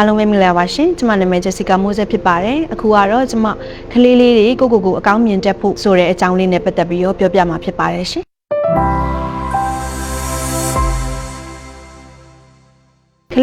အားလုံးပဲမင်္ဂလာပါရှင်ကျွန်မနာမည်ဂျက်စီကာမိုးဆက်ဖြစ်ပါတယ်အခုကတော့ကျွန်မကလေးလေးတွေကိုကိုကိုအကောင်းမြင်တတ်ဖို့ဆိုတဲ့အကြောင်းလေးနဲ့ပတ်သက်ပြီးတော့ပြောပြမှာဖြစ်ပါတယ်ရှင်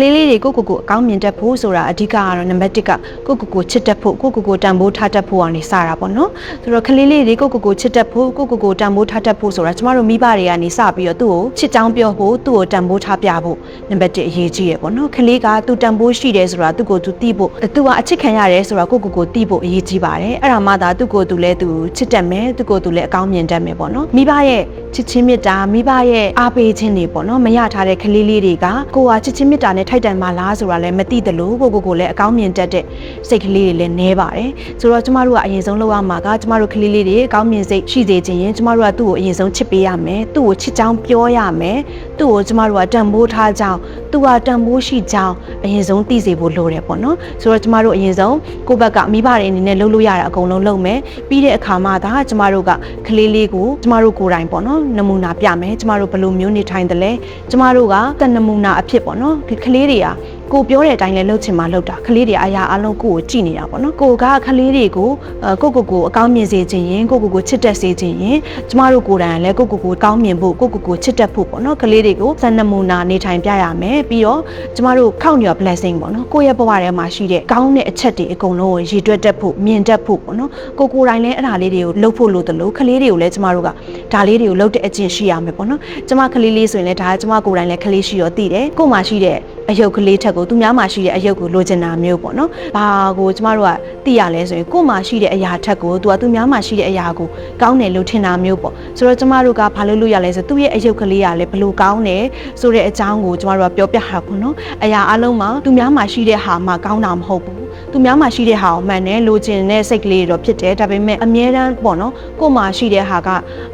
လေးလေးတွေကိုကိုကိုအကောင်းမြင်တတ်ဖို့ဆိုတာအဓိကကတော့နံပါတ်1ကကိုကိုကိုချစ်တတ်ဖို့ကိုကိုကိုတန်ဖိုးထားတတ်ဖို့ကနေစတာပေါ့နော်ဆိုတော့ကလေးလေးတွေကိုကိုကိုချစ်တတ်ဖို့ကိုကိုကိုတန်ဖိုးထားတတ်ဖို့ဆိုတာကျမတို့မိဘတွေကနေစပြီးတော့သူ့ကိုချစ်ချောင်းပြောဖို့သူ့ကိုတန်ဖိုးထားပြဖို့နံပါတ်1အရေးကြီးရပေါ့နော်ကလေးကသူတန်ဖိုးရှိတယ်ဆိုတာသူ့ကိုသူသိဖို့သူကအချစ်ခံရတယ်ဆိုတာကိုကိုကိုသိဖို့အရေးကြီးပါတယ်အဲ့ဒါမှသာသူ့ကိုသူလည်းသူချစ်တတ်မယ်သူ့ကိုသူလည်းအကောင်းမြင်တတ်မယ်ပေါ့နော်မိဘရဲ့ချစ်ချင်းမေတ္တာမိဘရဲ့အားပေးခြင်းတွေပေါ့နော်မရထားတဲ့ကလေးလေးတွေကကိုကချစ်ချင်းမေတ္တာနဲ့ထိုက်တန်မှလားဆိုတာလည်းမသိသလိုကိုကိုကိုလည်းအကောင်းမြင်တတ်တဲ့စိတ်ကလေးတွေလည်းနဲပါတယ်ဆိုတော့ကျမတို့ကအရင်ဆုံးလုပ်ရမှာကကျမတို့ကလေးလေးတွေအကောင်းမြင်စိတ်ရှိစေခြင်းရင်ကျမတို့ကသူ့ကိုအရင်ဆုံးချစ်ပေးရမယ်သူ့ကိုချစ်ချောင်းပြောရမယ်သူ့ကိုကျမတို့ကတန်ဖိုးထားကြောင်းသူကတန်ဖိုးရှိကြောင်းအရင်ဆုံးသိစေဖို့လိုတယ်ပေါ့နော်ဆိုတော့ကျမတို့အရင်ဆုံးကိုယ့်ဘက်ကမိဘတွေအနေနဲ့လုပ်လို့ရတာအကုန်လုံးလုပ်မယ်ပြီးတဲ့အခါမှသာကျမတို့ကကလေးလေးကိုကျမတို့ကိုယ်တိုင်ပေါ့နော်နမူနာပြမယ်ကျမတို့ဘယ်လိုမျိုးနေထိုင်တယ်လဲကျမတို့ကကနမူနာအဖြစ်ပေါ့နော်ဒီကလေးတွေကကိုပြောတဲ့အတိုင်းလဲလှုပ်ချင်မှလှုပ်တာကလေးတွေအရာအလုံးကိုကိုကြည့်နေတာပေါ့နော်ကိုကကလေးတွေကိုအဲကိုကိုကိုအကောင်းမြင်စေခြင်းရင်ကိုကိုကိုချစ်တတ်စေခြင်းရင်ကျမတို့ကိုယ်တိုင်ကလည်းကိုကိုကိုကောင်းမြင်ဖို့ကိုကိုကိုချစ်တတ်ဖို့ပေါ့နော်ကလေးတွေကိုစံနမူနာနေထိုင်ပြရမယ်ပြီးတော့ကျမတို့ခောက်ညော် blessing ပေါ့နော်ကိုယ့်ရဲ့ဘဝထဲမှာရှိတဲ့ကောင်းတဲ့အချက်တွေအကုန်လုံးကိုရည်တွက်တတ်ဖို့မြင်တတ်ဖို့ပေါ့နော်ကိုကိုယ်တိုင်လည်းအဲ့ဒါလေးတွေကိုလှုပ်ဖို့လိုတယ်လို့ကလေးတွေကိုလည်းကျမတို့ကဒါလေးတွေကိုလှုပ်တဲ့အကျင့်ရှိရမယ်ပေါ့နော်ကျမကလေးလေးဆိုရင်လည်းဒါကကျမကိုယ်တိုင်လည်းကလေးရှိရောသိတယ်ကို့မှာရှိတဲ့အယုတ်ကလေးထက်ကိုသူများမှာရှိတဲ့အယုတ်ကိုလိုချင်တာမျိုးပေါ့နော်။ဘာကိုကျမတို့ကသိရလဲဆိုရင်ကို့မှာရှိတဲ့အရာထက်ကိုသူကသူများမှာရှိတဲ့အရာကိုကောင်းတယ်လို့ထင်တာမျိုးပေါ့။ဆိုတော့ကျမတို့ကဘာလို့လုပ်ရလဲဆိုသူ့ရဲ့အယုတ်ကလေးကလည်းဘလို့ကောင်းတယ်ဆိုတဲ့အကြောင်းကိုကျမတို့ကပြောပြတာပေါ့နော်။အရာအလုံးမှာသူများမှာရှိတဲ့ဟာမှကောင်းတာမဟုတ်ဘူး။သူများမှာရှိတဲ့ဟာကိုမှန်တယ်လိုချင်တဲ့စိတ်ကလေးတွေတော့ဖြစ်တယ်ဒါပေမဲ့အမြဲတမ်းပေါ့နော်ကို့မှာရှိတဲ့ဟာက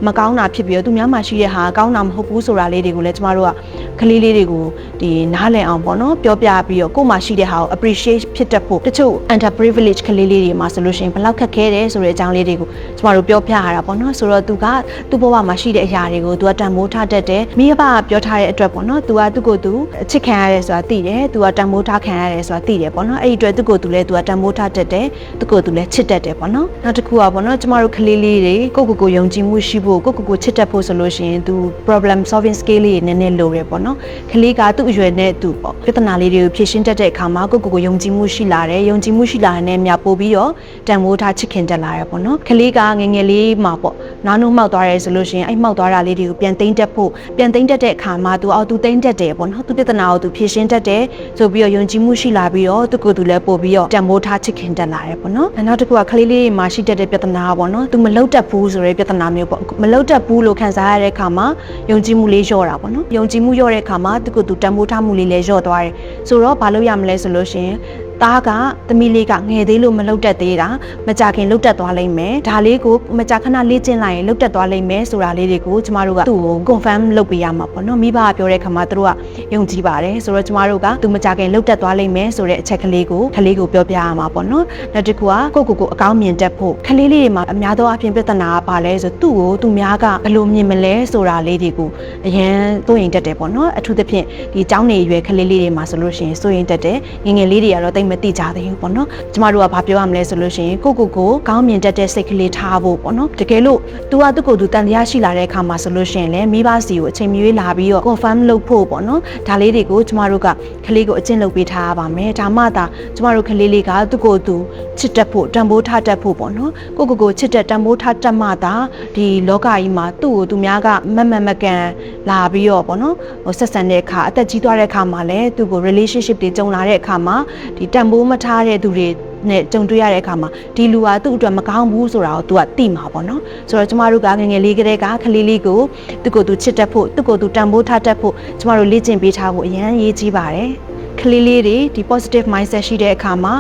မကောင်းတာဖြစ်ပြီးတော့သူများမှာရှိတဲ့ဟာကကောင်းတာမဟုတ်ဘူးဆိုတာလေးတွေကိုလည်းကျမတို့ကကလေးလေးတွေကိုဒီနားလည်အောင်ပေါ့နော်ပြောပြပြီးတော့ကို့မှာရှိတဲ့ဟာကို appreciate ဖြစ်တတ်ဖို့တချို့ under privilege ကလေးလေးတွေမှာဆိုလို့ရှိရင်ဘယ်လောက်ခက်ခဲတယ်ဆိုတဲ့အကြောင်းလေးတွေကိုကျမတို့ပြောပြရတာပေါ့နော်ဆိုတော့သူကသူ့ဘဝမှာရှိတဲ့အရာတွေကိုသူကတန်ဖိုးထားတတ်တယ်မိဘကပြောထားတဲ့အတွက်ပေါ့နော်သူကသူ့ကိုယ်သူအချစ်ခံရတယ်ဆိုတာသိတယ်သူကတန်ဖိုးထားခံရတယ်ဆိုတာသိတယ်ပေါ့နော်အဲ့ဒီအတွက်သူ့ကိုယ်သူလည်းသူကတန်ဖိုးထားတတ်တယ်သူ့ကိုယ်သူလည်းချစ်တတ်တယ်ပေါ့နော်နောက်တစ်ခုကပေါ့နော်ကျမတို့ကလေးလေးတွေကိုကိုကိုကိုယုံကြည်မှုရှိဖို့ကိုကိုကိုချစ်တတ်ဖို့ဆိုလို့ရှိရင်သူ problem solving skill လေးတွေနည်းနည်းလိုတယ်ပေါ့နော်ကလေးကသူ့အရွယ်နဲ့သူပေါ့ပြဿနာလေးတွေကိုဖြေရှင်းတတ်တဲ့အခါမှာကိုကိုကိုယုံကြည်မှုရှိလာတယ်ယုံကြည်မှုရှိလာတဲ့နဲ့မြပို့ပြီးတော့တန်ဖိုးထားချစ်ခင်တက်လာရပေါ့နော်ကလေးကငယ်ငယ်လေးမှာပေါ့နားနှုတ်မှောက်သွားရဲဆိုလို့ရှိရင်အဲ့မှောက်သွားတာလေးတွေကိုပြန်သိမ့်တက်ဖို့ပြန်သိမ့်တက်တဲ့အခါမှာသူအော်သူသိမ့်တက်တယ်ပေါ့နော်သူပြဿနာကိုသူဖြေရှင်းတတ်တယ်ဆိုပြီးတော့ယုံကြည်မှုရှိလာပြီးတော့သူကိုယ်သူလည်းပို့ပြီးတော့တန်ဖိုးထားချစ်ခင်တက်လာရပေါ့နော်နောက်တစ်ခုကကလေးလေးတွေမှာရှိတတ်တဲ့ပြဿနာပေါ့နော်သူမလုတ်တက်ဘူးဆိုတဲ့ပြဿနာမျိုးပေါ့မလုတ်တက်ဘူးလို့ခံစားရတဲ့အခါမှာယုံကြည်မှုလေးလျော့တာပေါ့နော်ယုံကြည်မှုလျော့တဲ့အခါမှာသူကိုယ်သူတန်ဖိုးထားမှုလေးလည်းလျော့သွားတယ်ဆိုတော့ဘာလို့ရမလဲဆိုလို့ရှိရင် သားကသမီးလေးကငယ်သေးလို့မလုတ်တက်သေးတာမကြခင်လုတ်တက်သွားလိမ့်မယ်ဒါလေးကိုမကြခဏလေ့ကျင့်လိုက်ရင်လုတ်တက်သွားလိမ့်မယ်ဆိုတာလေးတွေကိုကျမတို့ကသူ့ကို confirm လုပ်ပေးရမှာပေါ့နော်မိဘကပြောတဲ့ခါမှာသူတို့ကယုံကြည်ပါတယ်ဆိုတော့ကျမတို့ကသူမကြခင်လုတ်တက်သွားလိမ့်မယ်ဆိုတဲ့အချက်ကလေးကိုခလေးကိုပြောပြရမှာပေါ့နော်နောက်တစ်ခုကကိုကိုကိုအကောင်းမြင်တတ်ဖို့ခလေးလေးတွေမှာအများသောအားဖြင့်ပြဿနာကပါလဲဆိုသူ့ကိုသူများကဘယ်လိုမြင်မလဲဆိုတာလေးတွေကိုအရင်စိုးရင်တက်တယ်ပေါ့နော်အထူးသဖြင့်ဒီចောင်းနေရွယ်ခလေးလေးတွေမှာဆိုလို့ရှိရင်စိုးရင်တက်တယ်ငငယ်လေးတွေကတော့တိတ်မသိကြသေးဘူးပေါ့နော်ကျမတို့ကဘာပြောရမလဲဆိုလို့ရှိရင်ကိုကိုကိုကောင်းမြင်တတ်တဲ့စိတ်ကလေးထားဖို့ပေါ့နော်တကယ်လို့ तू ကသူ့ကိုယ်သူတန်တရားရှိလာတဲ့အခါမှာဆိုလို့ရှိရင်လည်းမိဘစီကိုအချိန်မရွေးလာပြီးတော့ confirm လုပ်ဖို့ပေါ့နော်ဒါလေးတွေကိုကျမတို့ကကလေးကိုအကျင့်လုပ်ပေးထားရပါမယ်ဒါမှသာကျမတို့ကလေးလေးကသူ့ကိုယ်သူချစ်တတ်ဖို့တန်ဖိုးထားတတ်ဖို့ပေါ့နော်ကိုကိုကိုချစ်တတ်တန်ဖိုးထားတတ်မှသာဒီလောကကြီးမှာသူ့ကိုသူများကမမတ်မကန်လာပြီးတော့ပေါ့နော်ဟိုဆက်ဆံတဲ့အခါအသက်ကြီးသွားတဲ့အခါမှာလည်းသူ့ကို relationship တွေကြုံလာတဲ့အခါမှာဒီတန်ဖိုးမထားတဲ့သူတွေနဲ့ကြုံတွေ့ရတဲ့အခါမှာဒီလူဟာသူ့အတွက်မကောင်းဘူးဆိုတာကို तू ကသိမှာပေါ့နော်ဆိုတော့ကျမတို့ကငယ်ငယ်လေးကတည်းကခလေးလေးကိုသူ့ကိုယ်သူချစ်တတ်ဖို့သူ့ကိုယ်သူတန်ဖိုးထားတတ်ဖို့ကျမတို့လေ့ကျင့်ပေးထားဖို့အရန်ရေးကြီးပါတယ် ကလေးလေးတွေဒီ positive mindset ရှိတဲ့အခါမှာ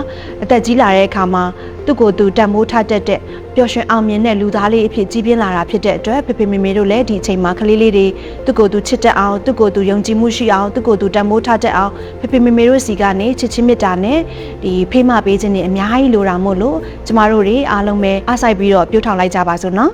အသက်ကြီးလာတဲ့အခါမှာသူ့ကိုယ်သူတန်ဖိုးထားတတ်တဲ့ပျော်ရွှင်အောင်မြင်တဲ့လူသားလေးအဖြစ်ကြီးပြင်းလာတာဖြစ်တဲ့အတွက်ဖေဖေမေမေတို့လည်းဒီအချိန်မှာကလေးလေးတွေသူ့ကိုယ်သူချစ်တတ်အောင်သူ့ကိုယ်သူယုံကြည်မှုရှိအောင်သူ့ကိုယ်သူတန်ဖိုးထားတတ်အောင်ဖေဖေမေမေတို့စီကနေချစ်ချင်းမေတ္တာနဲ့ဒီဖေးမပေးခြင်းတွေအများကြီးလိုတာမို့လို့ကျမတို့တွေအားလုံးပဲအားဆိုင်ပြီးတော့ပြုထောင်လိုက်ကြပါစို့နော်